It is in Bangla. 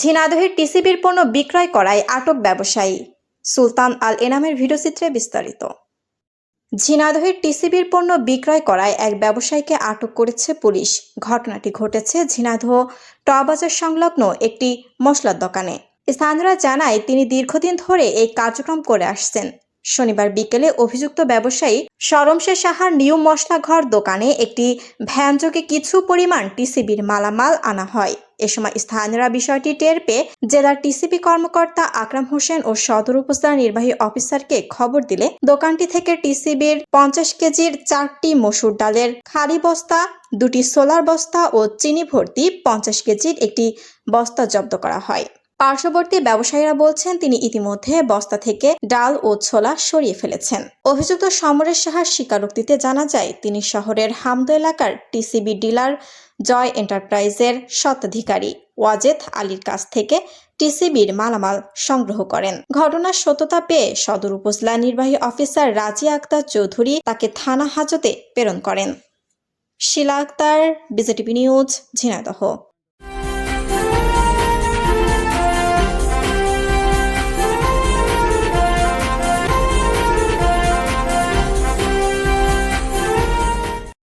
ঝিনাদহের টিসিবির পণ্য বিক্রয় করায় আটক ব্যবসায়ী। সুলতান আল এনামের ভিডিওচিত্রে বিস্তারিত। ঝিনাদহের টিসিবির পণ্য বিক্রয় করায় এক ব্যবসায়ীকে আটক করেছে পুলিশ। ঘটনাটি ঘটেছে ঝিনাদহ টবাজার সংলগ্ন একটি মশলার দোকানে। স্থানীয়রা জানায়, তিনি দীর্ঘদিন ধরে এই কার্যক্রম করে আসছেন। শনিবার বিকেলে অভিযুক্ত ব্যবসায়ী সরমশে সাহার নিউ মশলা ঘর দোকানে একটি ভ্যানযোগে কিছু পরিমাণ টিসিবির মালামাল আনা হয়। এ সময় স্থানীয়রা বিষয়টি টের পেয়ে জেলার টিসিবি কর্মকর্তা আকরাম হোসেন ও সদর উপজেলা নির্বাহী অফিসারকে খবর দিলে দোকানটি থেকে টিসিবির পঞ্চাশ কেজির চারটি মসুর ডালের খালি বস্তা, দুটি সোলার বস্তা ও চিনি ভর্তি পঞ্চাশ কেজির একটি বস্তা জব্দ করা হয়। পার্শ্ববর্তী ব্যবসায়ীরা বলছেন, তিনি ইতিমধ্যে বস্তা থেকে ডাল ও ছোলা সরিয়ে ফেলেছেন। অভিযুক্ত সমরেশ সাহার স্বীকারোক্তিতে জানা যায়, তিনি শহরের হামদ এলাকার টিসিবি ডিলার জয় এন্টারপ্রাইজের স্বত্বাধিকারী ওয়াজেদ আলীর কাছ থেকে টিসিবির মালামাল সংগ্রহ করেন। ঘটনার সত্যতা পেয়ে সদর উপজেলা নির্বাহী অফিসার রাজিয়া আক্তার চৌধুরী তাকে থানা হাজতে প্রেরণ করেন। Shila Akter, BJTV news, Jhenaidah.